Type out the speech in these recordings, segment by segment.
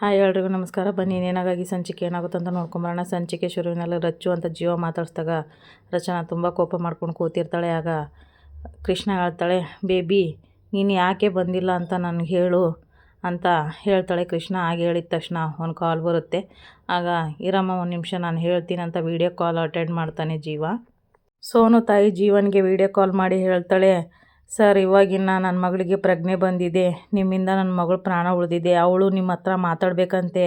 Hi ಎಲ್ರಿಗೂ ನಮಸ್ಕಾರ. ಬನ್ನಿ ಏನಾಗಾಗಿ ಸಂಚಿಕೆ ಏನಾಗುತ್ತೆ ಅಂತ ನೋಡ್ಕೊಂಬರೋಣ. ಸಂಚಿಕೆ ಶುರುವಿನಲ್ಲಿ ರಚ್ಚು ಅಂತ ಜೀವ ಮಾತಾಡ್ಸ್ದಾಗ ರಚನಾ ತುಂಬ ಕೋಪ ಮಾಡ್ಕೊಂಡು ಕೂತಿರ್ತಾಳೆ. ಆಗ ಕೃಷ್ಣ ಹೇಳ್ತಾಳೆ, ಬೇಬಿ, ನೀನು ಯಾಕೆ ಬಂದಿಲ್ಲ ಅಂತ ನನಗೆ ಹೇಳು ಅಂತ ಹೇಳ್ತಾಳೆ ಕೃಷ್ಣ. ಹಾಗೆ ಹೇಳಿದ ತಕ್ಷಣ ಒಂದು ಕಾಲ್ ಬರುತ್ತೆ. ಆಗ, ಇರಮ್ಮ, ಒಂದು ನಿಮಿಷ, ನಾನು ಹೇಳ್ತೀನಿ ಅಂತ ವೀಡಿಯೋ ಕಾಲ್ ಅಟೆಂಡ್ ಮಾಡ್ತಾನೆ ಜೀವ. ಸೋನು ತಾಯಿ ಜೀವನಿಗೆ ವೀಡಿಯೋ ಕಾಲ್ ಮಾಡಿ ಹೇಳ್ತಾಳೆ ಸರ್ ಇವಾಗಿನ ನನ್ನ ಮಗಳಿಗೆ ಪ್ರಜ್ಞೆ ಬಂದಿದೆ. ನಿಮ್ಮಿಂದ ನನ್ನ ಮಗಳು ಪ್ರಾಣ ಉಳಿದಿದೆ. ಅವಳು ನಿಮ್ಮ ಹತ್ರ ಮಾತಾಡಬೇಕಂತೆ.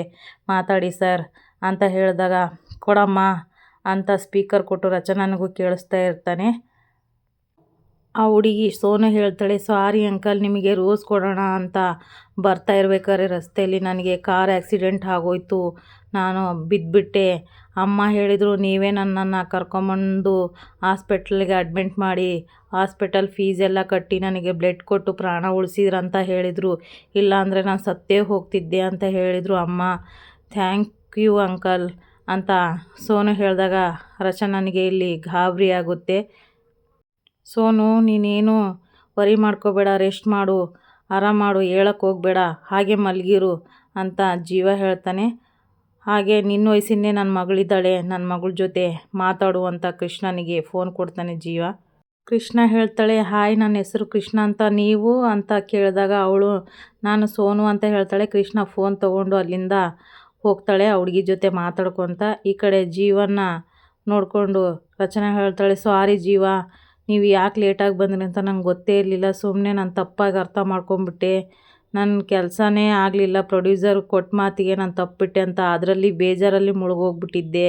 ಮಾತಾಡಿ, ಸರ್, ಅಂತ ಹೇಳಿದಾಗ, ಕೊಡಮ್ಮ, ಅಂತ ಸ್ಪೀಕರ್ ಕೊಟ್ಟು ರಚನನಿಗೂ ಕೇಳಿಸ್ತಾ ಇರ್ತಾನೆ. ಆ ಹುಡುಗಿ ಸೋನು ಹೇಳ್ತಾಳೆ, ಸಾರಿ ಅಂಕಲ್, ನಿಮಗೆ ರೋಸ್ ಕೊಡೋಣ ಅಂತ ಬರ್ತಾ ಇರ್ಬೇಕಾದ್ರೆ ರಸ್ತೆಯಲ್ಲಿ ನನಗೆ ಕಾರ್ ಆ್ಯಕ್ಸಿಡೆಂಟ್ ಆಗೋಯ್ತು, ನಾನು ಬಿದ್ದುಬಿಟ್ಟೆ ಅಮ್ಮ ಹೇಳಿದರು, ನೀವೇ ನನ್ನನ್ನು ಕರ್ಕೊಂಬಂದು ಹಾಸ್ಪಿಟ್ಲಿಗೆ ಅಡ್ಮಿಂಟ್ ಮಾಡಿ, ಹಾಸ್ಪಿಟಲ್ ಫೀಸ್ ಎಲ್ಲ ಕಟ್ಟಿ ನನಗೆ ಬ್ಲಡ್ ಕೊಟ್ಟು ಪ್ರಾಣ ಉಳಿಸಿದ್ರಂತ ಹೇಳಿದರು. ಇಲ್ಲಾಂದರೆ ನಾನು ಸತ್ತೇ ಹೋಗ್ತಿದ್ದೆ ಅಂತ ಹೇಳಿದರು ಅಮ್ಮ. ಥ್ಯಾಂಕ್ ಯು ಅಂಕಲ್ ಅಂತ ಸೋನು ಹೇಳಿದಾಗ ರಚನನಿಗೆ ಇಲ್ಲಿ ಗಾಬರಿ ಆಗುತ್ತೆ. ಸೋನು, ನೀನೇನು ವರಿ ಮಾಡ್ಕೋಬೇಡ, ರೆಸ್ಟ್ ಮಾಡು, ಆರಾಮ ಮಾಡು ಹೇಳಕ್ಕೆ ಹೋಗಬೇಡ, ಹಾಗೆ ಮಲಗಿರು ಅಂತ ಜೀವ ಹೇಳ್ತಾನೆ. ಹಾಗೆ ನಿನ್ನ ವಯಸ್ಸಿಂದೇ ನನ್ನ ಮಗಳಿದ್ದಾಳೆ ನನ್ನ ಮಗಳ ಜೊತೆ ಮಾತಾಡು ಅಂತ ಕೃಷ್ಣನಿಗೆ ಫೋನ್ ಕೊಡ್ತಾನೆ ಜೀವ. ಕೃಷ್ಣ ಹೇಳ್ತಾಳೆ, ಹಾಯ್, ನನ್ನ ಹೆಸರು ಕೃಷ್ಣ ಅಂತ ನೀವು ಅಂತ ಕೇಳಿದಾಗ ಅವಳು, ನಾನು ಸೋನು ಅಂತ ಹೇಳ್ತಾಳೆ, ಕೃಷ್ಣ ಫೋನ್ ತೊಗೊಂಡು ಅಲ್ಲಿಂದ ಹೋಗ್ತಾಳೆ, ಆ ಜೊತೆ ಮಾತಾಡ್ಕೊತ. ಈ ಕಡೆ ಜೀವನ ನೋಡಿಕೊಂಡು ರಚನೆ ಹೇಳ್ತಾಳೆ ಸಾರಿ ಜೀವ ನೀವು ಯಾಕೆ ಲೇಟಾಗಿ ಬಂದ್ರಿ ಅಂತ ನಂಗೆ ಗೊತ್ತೇ ಇರಲಿಲ್ಲ. ಸುಮ್ಮನೆ ನಾನು ತಪ್ಪಾಗಿ ಅರ್ಥ ಮಾಡ್ಕೊಂಬಿಟ್ಟೆ. ನನ್ನ ಕೆಲಸನೇ ಆಗಲಿಲ್ಲ. ಪ್ರೊಡ್ಯೂಸರ್ ಕೊಟ್ಟ ಮಾತಿಗೆ ನಾನು ತಪ್ಪಿಟ್ಟೆ ಅಂತ ಅದರಲ್ಲಿ ಬೇಜಾರಲ್ಲಿ ಮುಳುಗೋಗ್ಬಿಟ್ಟಿದ್ದೆ.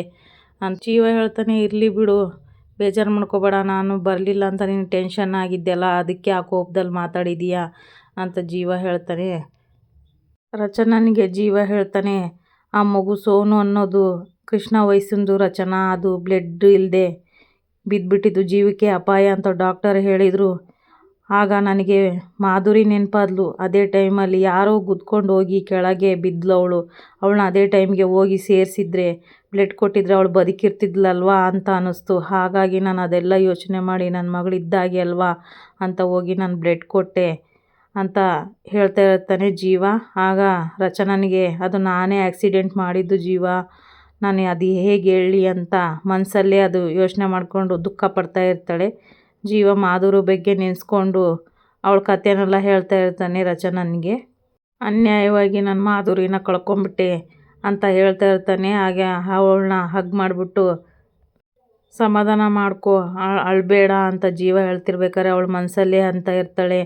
ಅಂತ ಜೀವ ಹೇಳ್ತಾನೆ ಇರಲಿ ಬಿಡು. ಬೇಜಾರು ಮಾಡ್ಕೋಬೇಡ. ನಾನು ಬರಲಿಲ್ಲ ಅಂತ ನೀನು ಟೆನ್ಷನ್ ಆಗಿದ್ದೆಲ್ಲ ಅದಕ್ಕೆ ಆ ಕೋಪದಲ್ಲಿ ಮಾತಾಡಿದೀಯಾ ಅಂತ ಜೀವ ಹೇಳ್ತಾನೆ. ರಚನನಿಗೆ ಜೀವ ಹೇಳ್ತಾನೆ. ಆ ಮಗು ಸೋನು ಅನ್ನೋದು ಕೃಷ್ಣ ವಯಸ್ಸಿಂದು ರಚನಾ. ಅದು ಬ್ಲಡ್ ಇಲ್ಲದೆ ಬಿದ್ದುಬಿಟ್ಟಿದ್ದು ಜೀವಕ್ಕೆ ಅಪಾಯ ಅಂತ ಡಾಕ್ಟರ್ ಹೇಳಿದರು. ಆಗ ನನಗೆ ಮಾಧುರಿ ನೆನಪಾದ್ಲು. ಅದೇ ಟೈಮಲ್ಲಿ ಯಾರೋ ಗುದ್ಕೊಂಡು ಹೋಗಿ ಕೆಳಗೆ ಬಿದ್ದಳು ಅವಳು ಅವಳನ್ನ ಅದೇ ಟೈಮ್ಗೆ ಹೋಗಿ ಸೇರಿಸಿದ್ರೆ ಬ್ಲಡ್ ಕೊಟ್ಟಿದ್ರೆ ಅವಳು ಬದುಕಿರ್ತಿದ್ಲಲ್ವಾ ಅಂತ ಅನ್ನಿಸ್ತು. ಹಾಗಾಗಿ ನಾನು ಅದೆಲ್ಲ ಯೋಚನೆ ಮಾಡಿ ನನ್ನ ಮಗಳು ಇದ್ದಾಗೆ ಅಲ್ವಾ ಅಂತ ಹೋಗಿ ನಾನು ಬ್ಲಡ್ ಕೊಟ್ಟೆ ಅಂತ ಹೇಳ್ತಾ ಇರ್ತಾನೆ ಜೀವ. ಆಗ ರಚನನಿಗೆ ಅದು ನಾನೇ ಆ್ಯಕ್ಸಿಡೆಂಟ್ ಮಾಡಿದ್ದು ಜೀವ. ನಾನು ಅದು ಹೇಗೆ ಹೇಳಿ ಅಂತ ಮನಸ್ಸಲ್ಲೇ ಅದು ಯೋಚನೆ ಮಾಡಿಕೊಂಡು ದುಃಖ ಪಡ್ತಾ ಇರ್ತಾಳೆ. ಜೀವ ಮಾಧುರ ಬಗ್ಗೆ ನೆನೆಸ್ಕೊಂಡು ಅವಳ ಕಥೆನೆಲ್ಲ ಹೇಳ್ತಾ ಇರ್ತಾನೆ ರಚನನಿಗೆ ಅನ್ಯಾಯವಾಗಿ ನನ್ನ ಮಾಧುರಿನ ಕಳ್ಕೊಂಬಿಟ್ಟೆ ಅಂತ ಹೇಳ್ತಾ ಇರ್ತಾನೆ. ಹಾಗೆ ಅವಳನ್ನ ಹಗ್ ಮಾಡಿಬಿಟ್ಟು, ಸಮಾಧಾನ ಮಾಡ್ಕೊ ಅಳಬೇಡ ಅಂತ ಜೀವ ಹೇಳ್ತಿರ್ಬೇಕಾದ್ರೆ ಅವಳ ಮನಸ್ಸಲ್ಲೇ ಅಂತ ಇರ್ತಾಳೆ.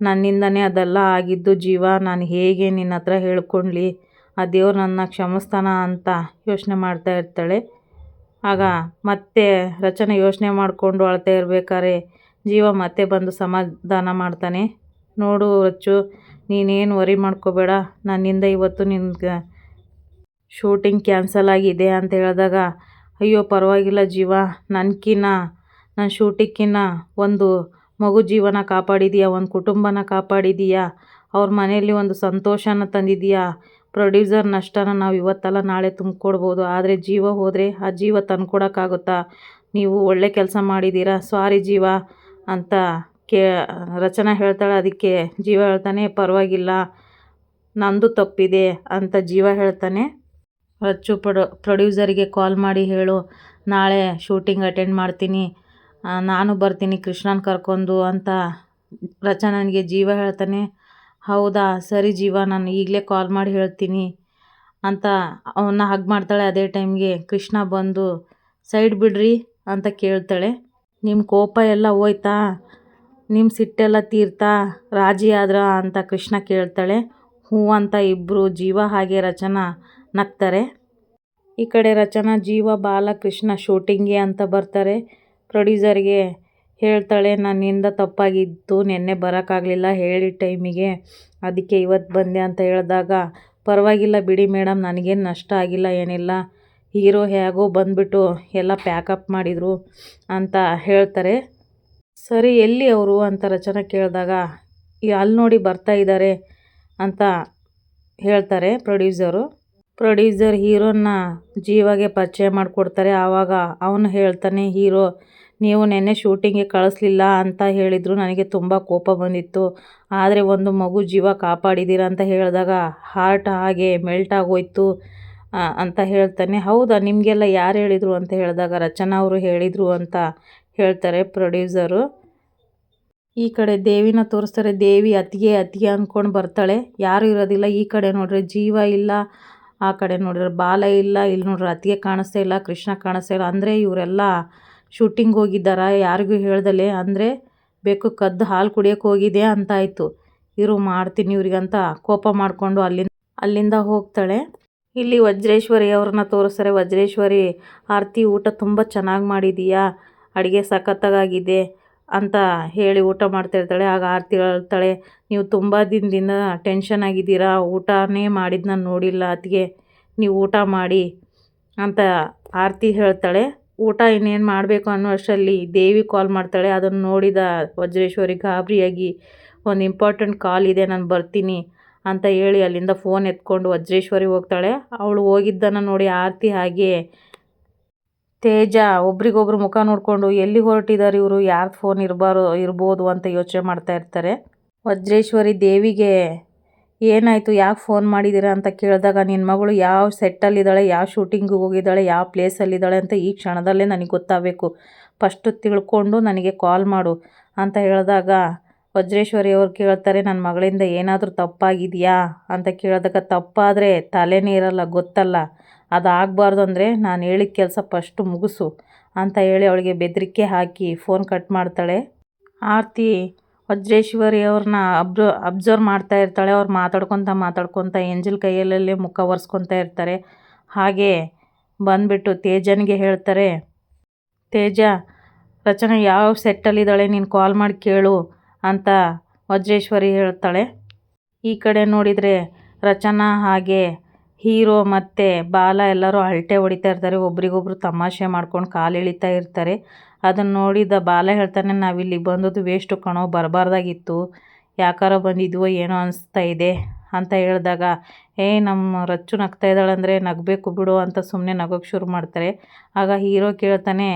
ನನ್ನಿಂದನೇ ಅದೆಲ್ಲ ಆಗಿದ್ದು ಜೀವ, ನಾನು ಹೇಗೆ ನಿನ್ನ ಹತ್ರ ಹೇಳ್ಕೊಳ್ಳಿ ಆ ದೇವ್ರು ನನ್ನ ಕ್ಷಮಿಸ್ತಾನ ಅಂತ ಯೋಚನೆ ಮಾಡ್ತಾ ಇರ್ತಾಳೆ. ಆಗ ಮತ್ತೆ ರಚನೆ ಯೋಚನೆ ಮಾಡಿಕೊಂಡು ಅಳ್ತಾ ಇರ್ಬೇಕಾದ್ರೆ ಜೀವ ಮತ್ತೆ ಬಂದು ಸಮಾಧಾನ ಮಾಡ್ತಾನೆ. ನೋಡು ರಚ್ಚು, ನೀನೇನು ವರಿ ಮಾಡ್ಕೋಬೇಡ. ನನ್ನಿಂದ ಇವತ್ತು ನಿನ್ಗೆ ಶೂಟಿಂಗ್ ಕ್ಯಾನ್ಸಲ್ ಆಗಿದೆ ಅಂತ ಹೇಳಿದಾಗ, ಅಯ್ಯೋ ಪರವಾಗಿಲ್ಲ ಜೀವ, ನನ್ಕಿನ್ನ ನನ್ನ ಶೂಟಿಂಗ್ಕಿನ್ನ ಒಂದು ಮಗು ಜೀವನ ಕಾಪಾಡಿದೀಯಾ, ಒಂದು ಕುಟುಂಬನ ಕಾಪಾಡಿದೀಯಾ, ಅವ್ರ ಮನೆಯಲ್ಲಿ ಒಂದು ಸಂತೋಷನ ತಂದಿದೀಯಾ ಪ್ರೊಡ್ಯೂಸರ್ ನಷ್ಟನ ನಾವು ಇವತ್ತಲ್ಲ ನಾಳೆ ತುಂಬಿಕೊಡ್ಬೋದು. ಆದರೆ ಜೀವ ಹೋದರೆ ಆ ಜೀವ ತಂದ್ಕೊಡೋಕ್ಕಾಗುತ್ತಾ? ನೀವು ಒಳ್ಳೆ ಕೆಲಸ ಮಾಡಿದ್ದೀರಾ ಸಾರಿ ಜೀವ ಅಂತ ಕೇ, ರಚನಾ ಹೇಳ್ತಾಳೆ. ಅದಕ್ಕೆ ಜೀವ ಹೇಳ್ತಾನೆ, ಪರವಾಗಿಲ್ಲ, ನಂದು ತಪ್ಪಿದೆ ಅಂತ ಜೀವ ಹೇಳ್ತಾನೆ. ರಚ್ಚು ಪ್ರೊ ಪ್ರೊಡ್ಯೂಸರಿಗೆ ಕಾಲ್ ಮಾಡಿ ಹೇಳು, ನಾಳೆ ಶೂಟಿಂಗ್ ಅಟೆಂಡ್ ಮಾಡ್ತೀನಿ ನಾನು ಬರ್ತೀನಿ ಕೃಷ್ಣನ ಕರ್ಕೊಂಡು ಅಂತ ರಚನನಿಗೆ ಜೀವ ಹೇಳ್ತಾನೆ. ಹೌದಾ? ಸರಿ ಜೀವ, ನಾನು ಈಗಲೇ ಕಾಲ್ ಮಾಡಿ ಹೇಳ್ತೀನಿ ಅಂತ ಅವನ್ನ ಹಗ್ ಮಾಡ್ತಾಳೆ ಅದೇ ಟೈಮ್ಗೆ ಕೃಷ್ಣ ಬಂದು, ಸೈಡ್ ಬಿಡ್ರಿ ಅಂತ ಕೇಳ್ತಾಳೆ. ನಿಮ್ಮ ಕೋಪ ಎಲ್ಲ ಹೋಯ್ತಾ? ನಿಮ್ಮ ಸಿಟ್ಟೆಲ್ಲ ತೀರ್ತಾ? ರಾಜಿ ಆದ್ರ? ಅಂತ ಕೃಷ್ಣ ಕೇಳ್ತಾಳೆ. ಹ್ಞೂ ಅಂತ ಇಬ್ಬರು ಜೀವ ಹಾಗೆ ರಚನಾ ನಗ್ತಾರೆ. ಈ ಕಡೆ ರಚನಾ, ಜೀವ, ಬಾಲ, ಕೃಷ್ಣ ಶೂಟಿಂಗ್ಗೆ ಅಂತ ಬರ್ತಾರೆ. ಪ್ರೊಡ್ಯೂಸರ್ಗೆ ಹೇಳ್ತಾಳೆ, ನನ್ನಿಂದ ತಪ್ಪಾಗಿತ್ತು, ನಿನ್ನೆ ಬರೋಕ್ಕಾಗಲಿಲ್ಲ ಹೇಳಿ ಟೈಮಿಗೆ ಅದಕ್ಕೆ ಇವತ್ತು ಬಂದೆ ಅಂತ ಹೇಳಿದಾಗ, ಪರವಾಗಿಲ್ಲ ಬಿಡಿ ಮೇಡಮ್ ನನಗೇನು ನಷ್ಟ ಆಗಿಲ್ಲ, ಏನಿಲ್ಲ. ಹೀರೋ ಹೇಗೋ ಬಂದುಬಿಟ್ಟು ಎಲ್ಲ ಪ್ಯಾಕಪ್ ಮಾಡಿದರು ಅಂತ ಹೇಳ್ತಾರೆ. ಸರಿ, ಎಲ್ಲಿ ಅವರು ಅಂತ ರಚನೆ ಕೇಳಿದಾಗ ಅಲ್ಲಿ ನೋಡಿ ಬರ್ತಾ ಇದ್ದಾರೆ ಅಂತ ಹೇಳ್ತಾರೆ ಪ್ರೊಡ್ಯೂಸರು. ಪ್ರೊಡ್ಯೂಸರ್ ಹೀರೋನ ಜೀವಾಗೆ ಪರಿಚಯ ಮಾಡಿಕೊಡ್ತಾರೆ. ಆವಾಗ ಅವನು ಹೇಳ್ತಾನೆ, ಹೀರೋ ನೀವು ನೆನ್ನೆ ಶೂಟಿಂಗ್ಗೆ ಕಳಿಸ್ಲಿಲ್ಲ ಅಂತ ಹೇಳಿದರು. ನನಗೆ ತುಂಬ ಕೋಪ ಬಂದಿತ್ತು. ಆದರೆ ಒಂದು ಮಗು ಜೀವ ಕಾಪಾಡಿದ್ದೀರ ಅಂತ ಹೇಳಿದಾಗ ಹಾರ್ಟ್ ಹಾಗೆ ಮೆಲ್ಟ್ ಆಗೋಯ್ತು ಅಂತ ಹೇಳ್ತಾನೆ. ಹೌದಾ, ನಿಮಗೆಲ್ಲ ಯಾರು ಹೇಳಿದರು ಅಂತ ಹೇಳಿದಾಗ ರಚನಾ ಅವರು ಹೇಳಿದರು ಅಂತ ಹೇಳ್ತಾರೆ ಪ್ರೊಡ್ಯೂಸರು ಈ ಕಡೆ ದೇವಿನ ತೋರಿಸ್ತಾರೆ. ದೇವಿ ಅತಿಗೆ ಅತಿಗೆ ಅಂದ್ಕೊಂಡು ಬರ್ತಾಳೆ. ಯಾರು ಇರೋದಿಲ್ಲ. ಈ ಕಡೆ ನೋಡ್ರಿ, ಜೀವ ಇಲ್ಲ. ಆ ಕಡೆ ನೋಡಿದ್ರೆ ಬಾಲ ಇಲ್ಲ. ಇಲ್ಲಿ ನೋಡ್ರಿ, ಅತಿಗೆ ಕಾಣಿಸ್ತಾ ಇಲ್ಲ, ಕೃಷ್ಣ ಕಾಣಿಸ್ತಾ ಇಲ್ಲ. ಅಂದರೆ ಇವರೆಲ್ಲ ಶೂಟಿಂಗ್ ಹೋಗಿದ್ದಾರ? ಯಾರಿಗೂ ಹೇಳ್ದಲೆ. ಅಂದರೆ, ಬೇಕು, ಕದ್ದು ಹಾಲು ಕುಡಿಯೋಕೆ ಹೋಗಿದೆ ಅಂತ ಆಯಿತು ಇರು, ಮಾಡ್ತೀನಿ ಇವ್ರಿಗಂತ. ಕೋಪ ಮಾಡಿಕೊಂಡು ಅಲ್ಲಿಂದ ಅಲ್ಲಿಂದ ಹೋಗ್ತಾಳೆ. ಇಲ್ಲಿ ವಜ್ರೇಶ್ವರಿ ಅವ್ರನ್ನ ತೋರಿಸ್ತಾರೆ. ವಜ್ರೇಶ್ವರಿ, ಆರತಿ, ಊಟ ತುಂಬ ಚೆನ್ನಾಗಿ ಮಾಡಿದೀಯಾ? ಅಡುಗೆ ಸಖತ್ತಾಗಿದೆ ಅಂತ ಹೇಳಿ ಊಟ ಮಾಡ್ತಾ ಇರ್ತಾಳೆ. ಆಗ ಆರತಿ ಹೇಳ್ತಾಳೆ, ನೀವು ತುಂಬ ದಿನದಿಂದ ಟೆನ್ಷನ್ ಆಗಿದ್ದೀರಾ? ಊಟನೇ ಮಾಡಿದ್ದು ನಾನು ನೋಡಿಲ್ಲ ಅದಕ್ಕೆ ನೀವು ಊಟ ಮಾಡಿ ಅಂತ ಆರತಿ ಹೇಳ್ತಾಳೆ. ಊಟ ಇನ್ನೇನು ಮಾಡಬೇಕು ಅನ್ನೋ ಅಷ್ಟರಲ್ಲಿ ದೇವಿ ಕಾಲ್ ಮಾಡ್ತಾಳೆ. ಅದನ್ನು ನೋಡಿದ ವಜ್ರೇಶ್ವರಿ ಗಾಬರಿಯಾಗಿ, ಒಂದು ಇಂಪಾರ್ಟೆಂಟ್ ಕಾಲ್ ಇದೆ, ನಾನು ಬರ್ತೀನಿ ಅಂತ ಹೇಳಿ ಅಲ್ಲಿಂದ ಫೋನ್ ಎತ್ಕೊಂಡು ವಜ್ರೇಶ್ವರಿ ಹೋಗ್ತಾಳೆ. ಅವಳು ಹೋಗಿದ್ದನ್ನು ನೋಡಿ ಆರತಿ ಹಾಗೆ ತೇಜ ಒಬ್ರಿಗೊಬ್ರು ಮುಖ ನೋಡಿಕೊಂಡು, ಎಲ್ಲಿ ಹೊರಟಿದ್ದಾರೆ ಇವರು? ಯಾರ್ದು ಫೋನ್ ಇರಬಾರೋ, ಇರ್ಬೋದು ಅಂತ ಯೋಚನೆ ಮಾಡ್ತಾ ಇರ್ತಾರೆ. ವಜ್ರೇಶ್ವರಿ ದೇವಿಗೆ ಏನಾಯಿತು? ಯಾಕೆ ಫೋನ್ ಮಾಡಿದ್ದೀರಾ ಅಂತ ಕೇಳಿದಾಗ ನಿನ್ನ ಮಗಳು ಯಾವ ಸೆಟ್ಟಲ್ಲಿದ್ದಾಳೆ, ಯಾವ ಶೂಟಿಂಗಿಗೆ ಹೋಗಿದ್ದಾಳೆ, ಯಾವ ಪ್ಲೇಸಲ್ಲಿದ್ದಾಳೆ ಅಂತ ಈ ಕ್ಷಣದಲ್ಲೇ ನನಗೆ ಗೊತ್ತಾಗಬೇಕು. ಫಸ್ಟು ತಿಳ್ಕೊಂಡು ನನಗೆ ಕಾಲ್ ಮಾಡು ಅಂತ ಹೇಳಿದಾಗ, ವಜ್ರೇಶ್ವರಿ ಅವ್ರು ಕೇಳ್ತಾರೆ ನನ್ನ ಮಗಳಿಂದ ಏನಾದರೂ ತಪ್ಪಾಗಿದೆಯಾ? ಅಂತ ಕೇಳಿದಾಗ, ತಪ್ಪಾದರೆ ತಲೆನೇ ಇರಲ್ಲ, ಗೊತ್ತಲ್ಲ. ಅದು ಆಗಬಾರ್ದು ಅಂದರೆ ನಾನು ಹೇಳಿದ ಕೆಲಸ ಫಸ್ಟು ಮುಗಿಸು ಅಂತ ಹೇಳಿ ಅವಳಿಗೆ ಬೆದರಿಕೆ ಹಾಕಿ ಫೋನ್ ಕಟ್ ಮಾಡ್ತಾಳೆ. ಆರತಿ ವಜ್ರೇಶ್ವರಿ ಅವ್ರನ್ನ ಅಬ್ರ, ಅಬ್ಸರ್ವ್ ಮಾಡ್ತಾ ಇರ್ತಾಳೆ, ಅವ್ರು ಮಾತಾಡ್ಕೊತ ಮಾತಾಡ್ಕೊತ ಎಂಜಲ್ ಕೈಯಲ್ಲೇ ಮುಖ ಒರೆಸ್ಕೊತಾ ಇರ್ತಾರೆ. ಹಾಗೆ ಬಂದುಬಿಟ್ಟು ತೇಜನ್ಗೆ ಹೇಳ್ತಾರೆ, ತೇಜ, ರಚನಾ ಯಾವ ಸೆಟ್ಟಲ್ಲಿದ್ದಾಳೆ, ನೀನು ಕಾಲ್ ಮಾಡಿ ಕೇಳು ಅಂತ ವಜ್ರೇಶ್ವರಿ ಹೇಳ್ತಾಳೆ. ಈ ಕಡೆ ನೋಡಿದರೆ ರಚನಾ ಹಾಗೆ ಹೀರೋ ಮತ್ತು ಬಾಲ ಎಲ್ಲರೂ ಅಳ್ಟೆ ಹೊಡಿತಾ ಇರ್ತಾರೆ, ಒಬ್ರಿಗೊಬ್ರು ತಮಾಷೆ ಮಾಡ್ಕೊಂಡು ಕಾಲು ಇರ್ತಾರೆ. ಅದನ್ನು ನೋಡಿದ ಬಾಲ ಹೇಳ್ತಾನೆ ನಾವಿಲ್ಲಿ ಬಂದದ್ದು ವೇಸ್ಟು ಕಣೋ, ಬರಬಾರ್ದಾಗಿತ್ತು. ಯಾಕಾರ ಬಂದಿದ್ವೋ ಏನೋ ಅನಿಸ್ತಾ ಇದೆ ಅಂತ ಹೇಳಿದಾಗ, ಏ ನಮ್ಮ ರಚ್ಚು ನಗ್ತಾ ಇದ್ದಾಳೆ ಅಂದರೆ ನಗಬೇಕು ಬಿಡು ಅಂತ ಸುಮ್ಮನೆ ನಗೋಕ್ಕೆ ಶುರು ಮಾಡ್ತಾರೆ. ಆಗ ಹೀರೋ ಕೇಳ್ತಾನೆ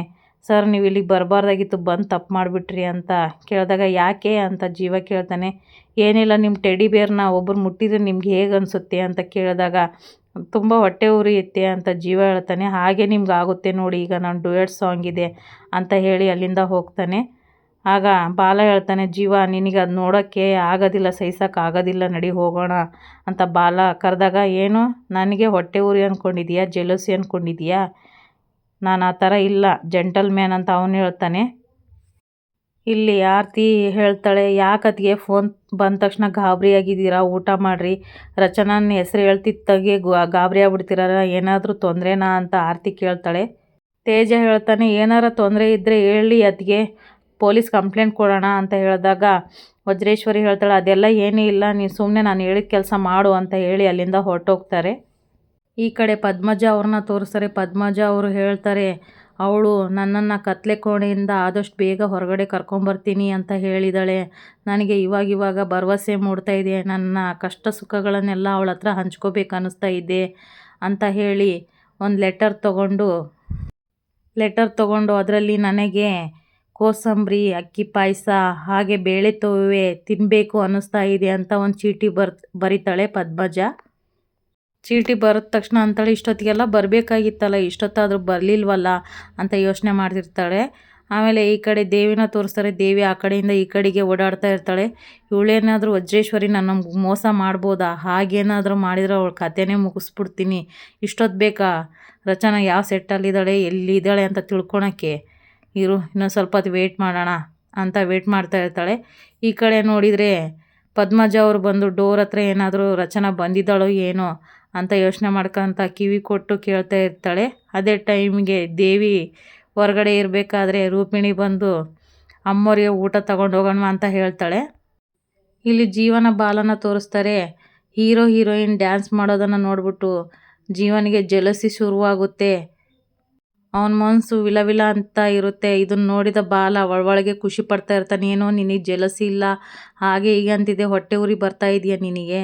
ಸರ್, ನೀವು ಇಲ್ಲಿಗೆ ಬರಬಾರ್ದಾಗಿತ್ತು, ಬಂದು ತಪ್ಪು ಮಾಡಿಬಿಟ್ರಿ ಅಂತ ಕೇಳಿದಾಗ, ಯಾಕೆ? ಅಂತ ಜೀವ ಕೇಳ್ತಾನೆ. ಏನಿಲ್ಲ ನಿಮ್ಮ ಟೆಡಿ ಬೇರ್ನ ಒಬ್ಬರು ಮುಟ್ಟಿದ್ರೆ ನಿಮ್ಗೆ ಹೇಗೆ ಅನಿಸುತ್ತೆ? ಅಂತ ಕೇಳಿದಾಗ, ತುಂಬ ಹೊಟ್ಟೆ ಉರಿಯುತ್ತೆ ಅಂತ ಜೀವ ಹೇಳ್ತಾನೆ. ಹಾಗೆ ನಿಮ್ಗೆ ಆಗುತ್ತೆ ನೋಡಿ, ಈಗ ನಾನು ಡುಯೆಟ್ ಸಾಂಗ್ ಇದೆ ಅಂತ ಹೇಳಿ ಅಲ್ಲಿಂದ ಹೋಗ್ತಾನೆ. ಆಗ ಬಾಲ ಹೇಳ್ತಾನೆ, ಜೀವ, ನಿನಗೆ ಅದು ನೋಡೋಕ್ಕೆ ಆಗೋದಿಲ್ಲ ಸಹಿಸೋಕ್ಕಾಗೋದಿಲ್ಲ ನಡಿ ಹೋಗೋಣ ಅಂತ ಬಾಲ ಕರೆದಾಗ, ಏನು? ನನಗೆ ಹೊಟ್ಟೆ ಉರಿ ಅಂದ್ಕೊಂಡಿದ್ಯಾ ಜೆಲಸಿ ಅಂದ್ಕೊಂಡಿದ್ಯಾ ನಾನು ಆ ಥರ ಇಲ್ಲ. ಜೆಂಟಲ್ಮ್ಯಾನ್ ಅಂತ ಅವನು ಹೇಳ್ತಾನೆ. ಇಲ್ಲಿ ಆರತಿ ಹೇಳ್ತಾಳೆ ಯಾಕತ್ತಿಗೆ ಫೋನ್ ಬಂದ ತಕ್ಷಣ ಗಾಬರಿ ಆಗಿದ್ದೀರಾ? ಊಟ ಮಾಡಿರಿ. ರಚನಾನ ಹೆಸ್ರು ಹೇಳ್ತಿದ್ದಾಗೆ ಗಾಬರಿ ಆಗ್ಬಿಡ್ತೀರಾ ಏನಾದರೂ ತೊಂದರೆನಾ? ಅಂತ ಆರತಿ ಕೇಳ್ತಾಳೆ. ತೇಜ ಹೇಳ್ತಾನೆ, ಏನಾರ ತೊಂದರೆ ಇದ್ದರೆ ಹೇಳಿ ಅತ್ತಿಗೆ. ಪೊಲೀಸ್ ಕಂಪ್ಲೇಂಟ್ ಕೊಡೋಣ ಅಂತ ಹೇಳಿದಾಗ ವಜ್ರೇಶ್ವರಿ ಹೇಳ್ತಾಳೆ, ಅದೆಲ್ಲ ಏನೂ ಇಲ್ಲ. ನೀನು ಸುಮ್ಮನೆ ನಾನು ಹೇಳಿದ ಕೆಲಸ ಮಾಡು ಅಂತ ಹೇಳಿ ಅಲ್ಲಿಂದ ಹೊರಟೋಗ್ತಾರೆ. ಈ ಕಡೆ ಪದ್ಮಜ ಅವ್ರನ್ನ ತೋರಿಸ್ತಾರೆ. ಪದ್ಮಜ ಅವರು ಹೇಳ್ತಾರೆ, ಅವಳು ನನ್ನನ್ನು ಕತ್ಲೆ ಕೋಣೆಯಿಂದ ಆದಷ್ಟು ಬೇಗ ಹೊರಗಡೆ ಕರ್ಕೊಂಬರ್ತೀನಿ ಅಂತ ಹೇಳಿದಾಳೆ. ನನಗೆ ಇವಾಗ ಇವಾಗ ಭರವಸೆ ಮೂಡ್ತಾ ಇದೆ. ನನ್ನ ಕಷ್ಟ ಸುಖಗಳನ್ನೆಲ್ಲ ಅವಳ ಹತ್ರ ಹಂಚ್ಕೋಬೇಕು ಅನ್ನಿಸ್ತಾ ಇದೆ ಅಂತ ಹೇಳಿ ಒಂದು ಲೆಟರ್ ತಗೊಂಡು ಲೆಟರ್ ತಗೊಂಡು ಅದರಲ್ಲಿ ನನಗೆ ಕೋಸಂಬರಿ, ಅಕ್ಕಿ ಪಾಯಸ, ಹಾಗೆ ಬೇಳೆ ತೋವೆ ತಿನ್ನಬೇಕು ಅನ್ನಿಸ್ತಾ ಇದೆ ಅಂತ ಒಂದು ಚೀಟಿ ಬರ್ ಬರಿತಾಳೆ ಪದ್ಮಜ. ಚೀಟಿ ಬರದ ತಕ್ಷಣ ಅಂತಾಳೆ ಇಷ್ಟೊತ್ತಿಗೆಲ್ಲ ಬರಬೇಕಾಗಿತ್ತಲ್ಲ, ಇಷ್ಟೊತ್ತಾದರೂ ಬರಲಿಲ್ವಲ್ಲ ಅಂತ ಯೋಚನೆ ಮಾಡ್ತಿರ್ತಾಳೆ. ಆಮೇಲೆ ಈ ಕಡೆ ದೇವಿನ ತೋರಿಸ್ತಾರೆ, ದೇವಿ ಆ ಕಡೆಯಿಂದ ಈ ಕಡೆಗೆ ಓಡಾಡ್ತಾ ಇರ್ತಾಳೆ. ಇವಳೇನಾದರೂ ವಜ್ರೇಶ್ವರಿ ನನ್ನ ಮೋಸ ಮಾಡ್ಬೋದಾ? ಹಾಗೇನಾದರೂ ಮಾಡಿದರೆ ಅವಳು ಕಥೆನೇ ಮುಗಿಸ್ಬಿಡ್ತೀನಿ. ಇಷ್ಟೊತ್ತು ಬೇಕಾ? ರಚನಾ ಯಾವ ಸೆಟ್ಟಲ್ಲಿದ್ದಾಳೆ, ಎಲ್ಲಿದ್ದಾಳೆ ಅಂತ ತಿಳ್ಕೊಳಕ್ಕೆ. ಇರು, ಇನ್ನೊಂದು ಸ್ವಲ್ಪ ಹೊತ್ತು ವೆಯ್ಟ್ ಮಾಡೋಣ ಅಂತ ವೆಯ್ಟ್ ಮಾಡ್ತಾ ಇರ್ತಾಳೆ. ಈ ಕಡೆ ನೋಡಿದರೆ ಪದ್ಮಜ ಅವರು ಬಂದು ಡೋರ್ ಹತ್ರ ಏನಾದರೂ ರಚನಾ ಬಂದಿದ್ದಾಳೋ ಏನೋ. ಅಂತ ಯೋಚನೆ ಮಾಡ್ಕೊತ ಕಿವಿ ಕೊಟ್ಟು ಕೇಳ್ತಾ ಇರ್ತಾಳೆ. ಅದೇ ಟೈಮ್ಗೆ ದೇವಿ ಹೊರಗಡೆ ಇರಬೇಕಾದ್ರೆ ರೂಪಿಣಿ ಬಂದು, ಅಮ್ಮೋರಿಗೆ ಊಟ ತಗೊಂಡು ಹೋಗೋಣ ಅಂತ ಹೇಳ್ತಾಳೆ. ಇಲ್ಲಿ ಜೀವನ ಬಾಲನ ತೋರಿಸ್ತಾರೆ. ಹೀರೋ, ಹೀರೋಯಿನ್ ಡ್ಯಾನ್ಸ್ ಮಾಡೋದನ್ನು ನೋಡ್ಬಿಟ್ಟು ಜೀವನಿಗೆ ಜಲಸಿ ಶುರುವಾಗುತ್ತೆ. ಅವನ ಮನಸ್ಸು ವಿಲವಿಲ ವಿಲ ಅಂತ ಇರುತ್ತೆ. ಇದನ್ನು ನೋಡಿದ ಬಾಲ ಒಳಗೆ ಖುಷಿ ಪಡ್ತಾ ಇರ್ತಾನೆ. ಏನೋ ನಿನಗೆ ಜಲಸಿ ಇಲ್ಲ. ಹಾಗೆ ಹೀಗೆ ಅಂತಿದೆ. ಹೊಟ್ಟೆ ಉರಿ ಬರ್ತಾ ಇದೆಯಾ ನಿನಗೆ?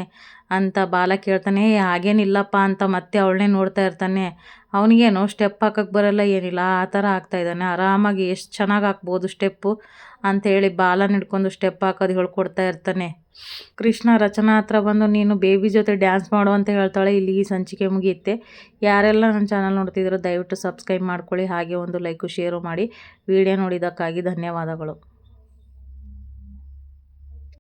ಅಂತ ಬಾಲ ಕೇಳ್ತಾನೆ "ಏ, ಹಾಗೇನಿಲ್ಲಪ್ಪ ಅಂತ ಮತ್ತೆ ಅವಳನ್ನೇ ನೋಡ್ತಾ ಇರ್ತಾನೆ. ಅವನಿಗೇನು ಸ್ಟೆಪ್ ಹಾಕಕ್ಕೆ ಬರಲ್ಲ ಏನಿಲ್ಲ ಆ ಥರ ಆಗ್ತಾ ಇದ್ದಾನೆ. ಆರಾಮಾಗಿ ಎಷ್ಟು ಚೆನ್ನಾಗಿ ಹಾಕ್ಬೋದು ಸ್ಟೆಪ್ಪು ಅಂಥೇಳಿ ಬಾಲನ ಹಿಡ್ಕೊಂಡು ಸ್ಟೆಪ್ ಹಾಕೋದು ಹೇಳ್ಕೊಡ್ತಾ ಇರ್ತಾನೆ. ಕೃಷ್ಣ ರಚನಾ ಹತ್ರ ಬಂದು ನೀನು ಬೇಬಿ ಜೊತೆ ಡ್ಯಾನ್ಸ್ ಮಾಡು ಅಂತ ಹೇಳ್ತಾಳೆ. ಇಲ್ಲಿ ಸಂಚಿಕೆ ಮುಗಿಯುತ್ತೆ. ಯಾರೆಲ್ಲ ನನ್ನ ಚಾನಲ್ ನೋಡ್ತಿದ್ರೋ ದಯವಿಟ್ಟು ಸಬ್ಸ್ಕ್ರೈಬ್ ಮಾಡ್ಕೊಳ್ಳಿ. ಹಾಗೆ ಒಂದು ಲೈಕು ಶೇರು ಮಾಡಿ. ವಿಡಿಯೋ ನೋಡಿದ್ದಕ್ಕಾಗಿ ಧನ್ಯವಾದಗಳು.